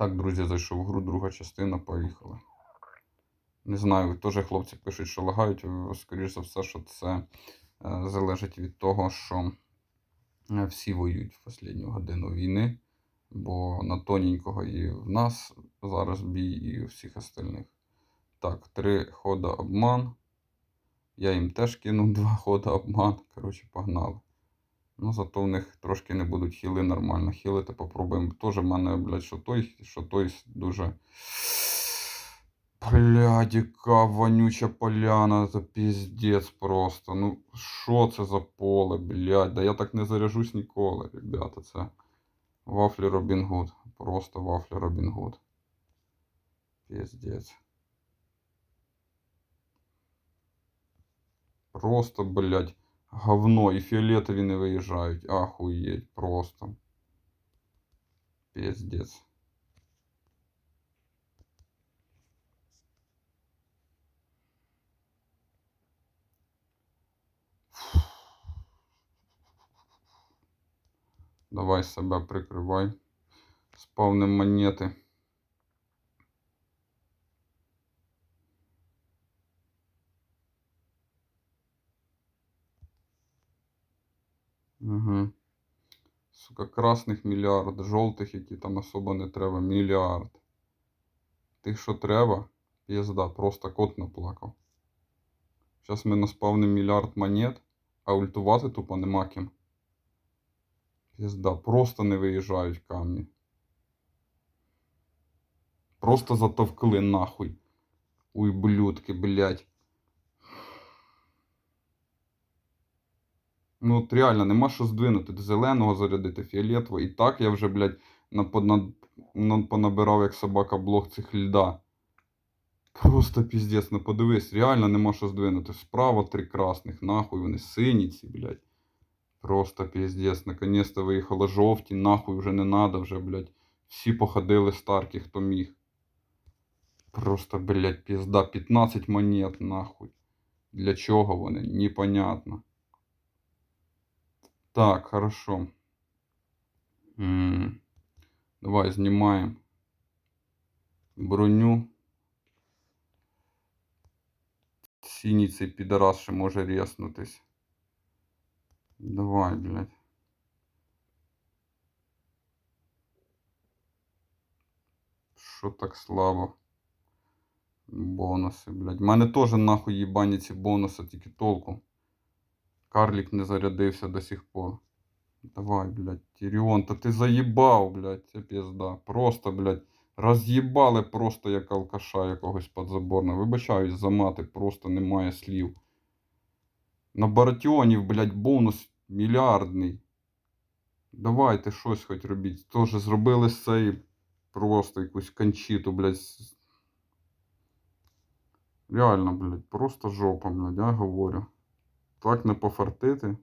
Так, друзі, зайшов в гру, друга частина, поїхали. Не знаю, теж хлопці пишуть, що лагають. е, Скоріш за все, що це е, залежить від того, що е, всі воюють в останню годину війни, бо на тоненького і в нас зараз бій, і у всіх остальних. Так, три хода обман. Я їм теж кинув два хода обман. Коротше, погнали. Ну, зато в них трошки не будуть хіли нормально. Хілити попробуємо. Теж в мене, блядь, що той, що той дуже. Блядь, яка вонюча поляна, це піздець просто. Ну, що це за поле, блядь? Да я так не заряжусь ніколи, ребята. Це вафлі Робін Гуд. Просто вафлі Робін Гуд. Піздець. Просто, блядь, говно. І фіолетові не виїжджають. Ахуєть, просто. Піздець. Давай себе прикривай. Спавним монети. Сука, красних мільярд, жовтих, які там особо не треба, мільярд. Тих, що треба, пізда, просто кот наплакав. Зараз ми наспавним мільярд монет, а ультувати тупо нема ким. Пізда, просто не виїжджають камні. Просто затовкли нахуй. Уй, блядь. Ну, от реально, нема що здвинути. Зеленого зарядити, фіолетового. І так я вже, блядь, на, на, на, понабирав, як собака блок цих льда. Просто піздець, ну подивись, реально нема що здвинути. Справа три красних, нахуй вони сині ці, блядь. Просто піздець, наконец-то виїхали жовті, нахуй вже не надо, вже, блядь. Всі походили старкі, хто міг. Просто, блядь, пізда, 15 монет, нахуй. Для чого вони? Непонятно. Так, хорошо. Давай знімаємо броню. Синій цей підарас ще може рєснутись. Давай, блядь. Що так слабо? Бонуси, блядь. У мене теж нахуй їбані ці бонуси, тільки толку. Карлік не зарядився до сих пор. Давай, блядь, Тіріон, та ти заїбав, блядь, це пізда. Просто, блядь, роз'їбали просто як алкаша якогось подзаборного. Вибачаюсь за мати, просто немає слів. На Баратіонів, блядь, бонус мільярдний. Давайте щось хоч робіть. Тоже зробили з цієї просто якусь кончиту, блядь. Реально, блядь, просто жопа, блядь, я говорю. Так не пофартити.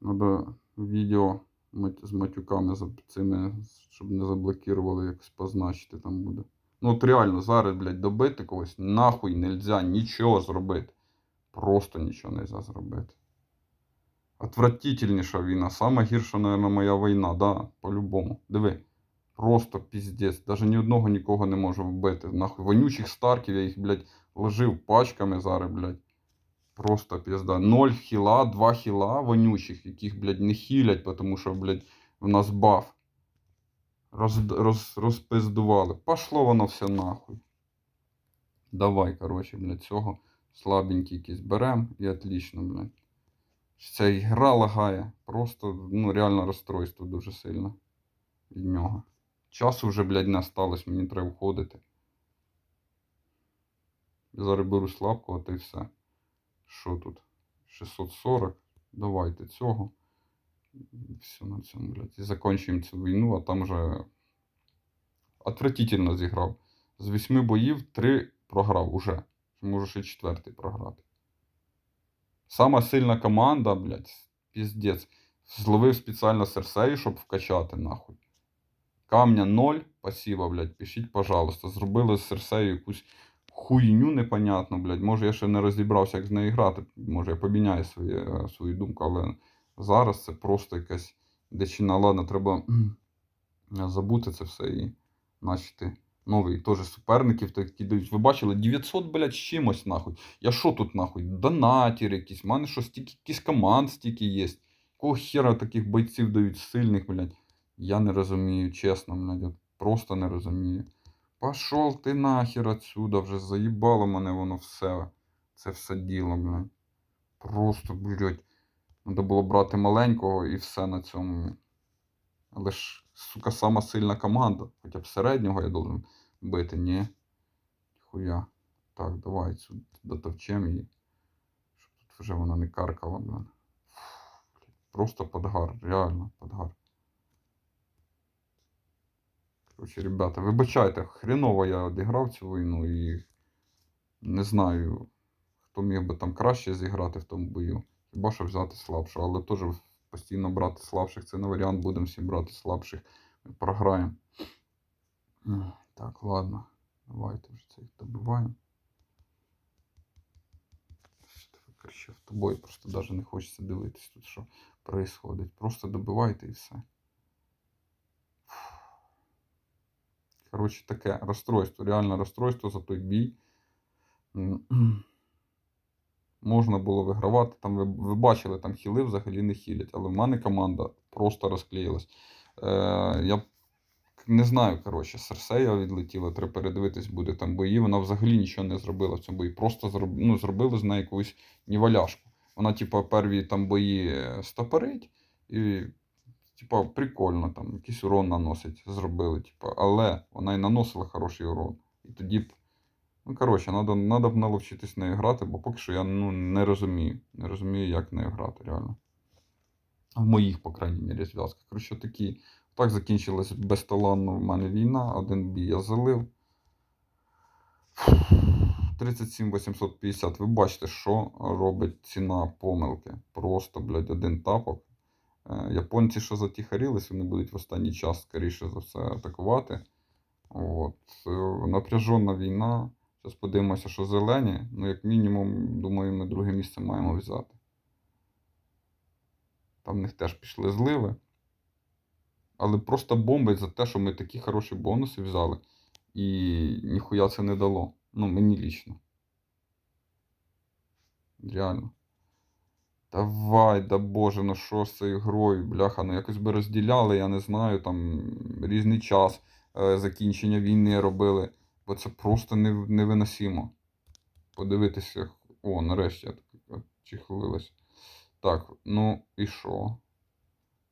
Надо відео з матюками за цими, щоб не заблокували, якось позначити там буде. Ну от реально, зараз, блядь, добити когось нахуй нельзя нічого зробити. Просто нічого нельзя зробити. Отвратительніша війна. Сама гірша, мабуть, моя війна, да, по-любому. Диви. Просто піздець. Даже ні одного нікого не можу вбити. Нахуй. Вонючих старків, я їх, блядь, ложив пачками зараз, блядь. Просто пізда. Ноль хіла, два хіла вонючих, яких, блядь, не хілять, тому що, блядь, в нас баф. Роз, роз, розпиздували. Пошло воно все нахуй. Давай, коротше, блядь, цього слабенький якийсь берем і отлично, блядь. Ця ігра лагає. Просто, ну, реально розстройство дуже сильно від нього. Часу вже, блядь, не осталось, мені треба входити. Я зараз беру слабкого, та й все. Що тут? 640. Давайте цього. Все на цьому, блядь. І закінчуємо цю війну, а там вже отвратительно зіграв. З восьми боїв три програв уже. Може ще й четвертий програти. Сама сильна команда, блядь, піздець. Зловив спеціально Серсею, щоб вкачати, нахуй. Камня 0, спасибо, блядь, пишіть, пожалуйста. Зробили з Серсею якусь хуйню непонятну, блядь. Може я ще не розібрався, як з нею грати. Може я поміняю своє, е, свою думку, але зараз це просто якась дичина. Ладно, треба забути це все і начати новий теж суперників такі дають. Ви бачили, 900, блядь, з чимось нахуй. Я що тут нахуй? Донатір якийсь, в мене що стільки якісь команд стільки є. Кого хера таких бойців дають сильних, блядь. Я не розумію, чесно, блядь, просто не розумію. Пошов ти нахер отсюда, вже заїбало мене воно все. Це все діло, блядь. Просто, блядь. Треба було брати маленького і все на цьому. Але ж, сука, сама сильна команда. Хоча б середнього я должен бити, ні. Хуя. Так, давай цю дотовчем її. Щоб тут вже вона не каркала, блядь. Просто подгар, реально подгар. Коротше, ребята, вибачайте, хреново я одіграв цю війну і не знаю, хто міг би там краще зіграти в тому бою. Хіба що взяти слабшого, але теж постійно брати слабших це не варіант, будемо всі брати слабших. Ми програємо. Так, ладно. Давайте вже це добиваємо. Ти викричав тобою, просто навіть не хочеться дивитись тут, що происходить. Просто добивайте і все. Коротше, таке розстройство, реальне розстройство за той бій. Можна було вигравати. Там ви, ви бачили, там хіли взагалі не хілять, але в мене команда просто розклеїлась. Е, я не знаю, коротше, Серсея відлетіла, треба передивитись буде там бої. Вона взагалі нічого не зробила в цьому бої. Просто зроб... ну, зробили з неї якусь ніваляшку. Вона, типу, перві там бої е, стопорить і, типу, прикольно, там якийсь урон наносить, зробили. Типу, але вона і наносила хороший урон. І тоді б. Ну, коротше, надо б наловчитись нею грати, бо поки що я ну, не розумію. Не розумію, як нею грати, реально. В моїх, по крайній мірі, зв'язках. Коротше, такі. Так закінчилась безталанно в мене війна. Один бій я залив. 37 850. Ви бачите, що робить ціна помилки. Просто, блядь, один тапок. Е, Японці, що затіхарілись, вони будуть в останній час, скоріше за все, атакувати. От. Е, Напряжена війна. Зараз подивимося, що зелені. Ну, як мінімум, думаю, ми друге місце маємо взяти. Там в них теж пішли зливи. Але просто бомбить за те, що ми такі хороші бонуси взяли. І ніхуя це не дало. Ну, мені лічно. Реально. Давай, да боже, ну що з цією грою, бляха, ну якось би розділяли, я не знаю, там різний час е, закінчення війни робили. Бо це просто нев- невиносимо. Подивитися. О, нарешті я так чехлилась. Так, ну і що?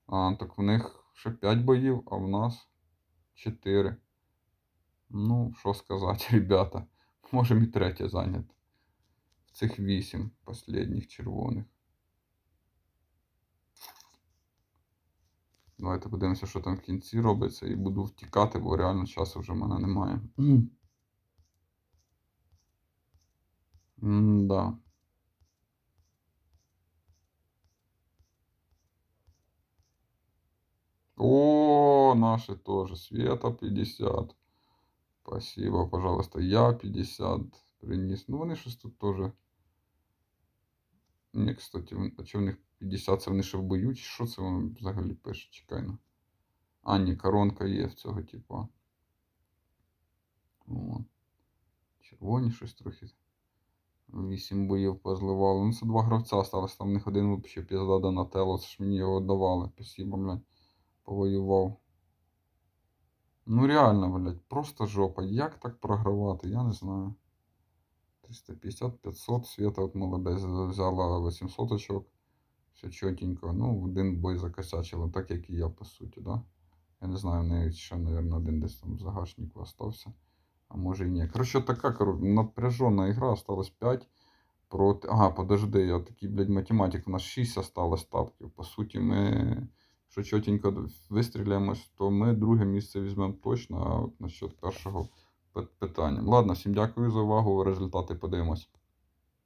А, так в них ще 5 боїв, а в нас 4. Ну, що сказати, ребята. Можемо і третє зайняти. Цих 8 останніх червоних. Давайте подивимося, що там в кінці робиться, і буду втікати, бо реально часу вже в мене немає. М-да. О, наши тоже. Света 50. Спасибо, пожалуйста. Я 50 приніс. Ну, вони щось тут теж. Ні, кстати, а чи в них 50, це вони ще в що це воно взагалі пише? Чекай на. А, ні, коронка є в цього типа. О. Червоні щось трохи. Вісім боїв позливали. Ну, це два гравця осталось. Там в них один взагалі пізда Донателло. Це ж мені його давали. Спасибо, блядь. Повоював. Ну реально, блядь, просто жопа. Як так програвати? Я не знаю. 350-500 света от молодець взяла 800 очок. Все чотенько. Ну, один бой закосячила, так як і я, по суті, да? Я не знаю, в неї ще, мабуть, один десь там в загашнику остався. А може і ні. Коротше, така напряжена ігра, осталось 5 проти. Ага, подожди, я такий, блядь, математик, у нас 6 осталось тапків. По суті, ми, що чотенько вистріляємось, то ми друге місце візьмемо точно, а от насчет першого пи- питання. Ладно, всім дякую за увагу. Результати подивимось.